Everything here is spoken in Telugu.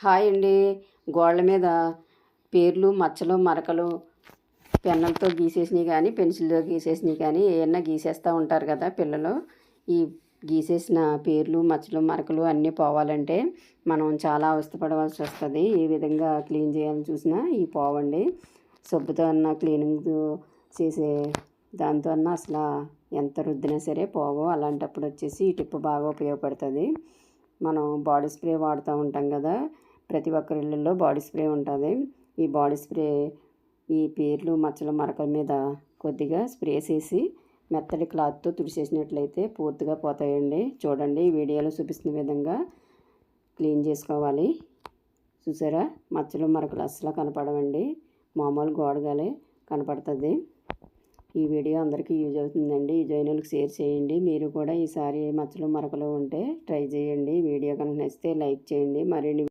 హాయ్ అండి. గోడల మీద పేర్లు మచ్చలు మరకలు పెన్నులతో గీసేసినవి కానీ పెన్సిల్తో గీసేసినవి కానీ ఏమన్నా గీసేస్తూ ఉంటారు కదా పిల్లలు. ఈ గీసేసిన పేర్లు మచ్చలు మరకలు అన్నీ పోవాలంటే మనం చాలా అవస్థపడవలసి వస్తుంది. ఏ విధంగా క్లీన్ చేయాలని చూసినా ఈ పోవండి. సబ్బుతో అన్న క్లీనింగ్ చేసే దాంతో అన్న అసలు ఎంత రుద్దినా సరే పోవు. అలాంటప్పుడు వచ్చేసి ఈ టిప్పు బాగా ఉపయోగపడుతుంది. మనం బాడీ స్ప్రే వాడుతూ ఉంటాం కదా ప్రతి ఒక్కరి ఇళ్ళల్లో బాడీ స్ప్రే ఉంటుంది. ఈ బాడీ స్ప్రే ఈ పేర్లు మచ్చల మరకల మీద కొద్దిగా స్ప్రే చేసి మెత్తటి క్లాత్తో తుడిచేసినట్లయితే పూర్తిగా పోతాయండి. చూడండి ఈ వీడియోలో చూపిస్తున్న విధంగా క్లీన్ చేసుకోవాలి. చూసారా? మచ్చలు మరకలు అస్సలు కనపడవండి. మామూలు గోడగాలే కనపడుతుంది. ఈ వీడియో అందరికీ యూజ్ అవుతుందండి. ఈ జైనులకు షేర్ చేయండి. మీరు కూడా ఈసారి మచ్చలు మరకలు ఉంటే ట్రై చేయండి. వీడియో కనుక నచ్చితే లైక్ చేయండి. మరిన్ని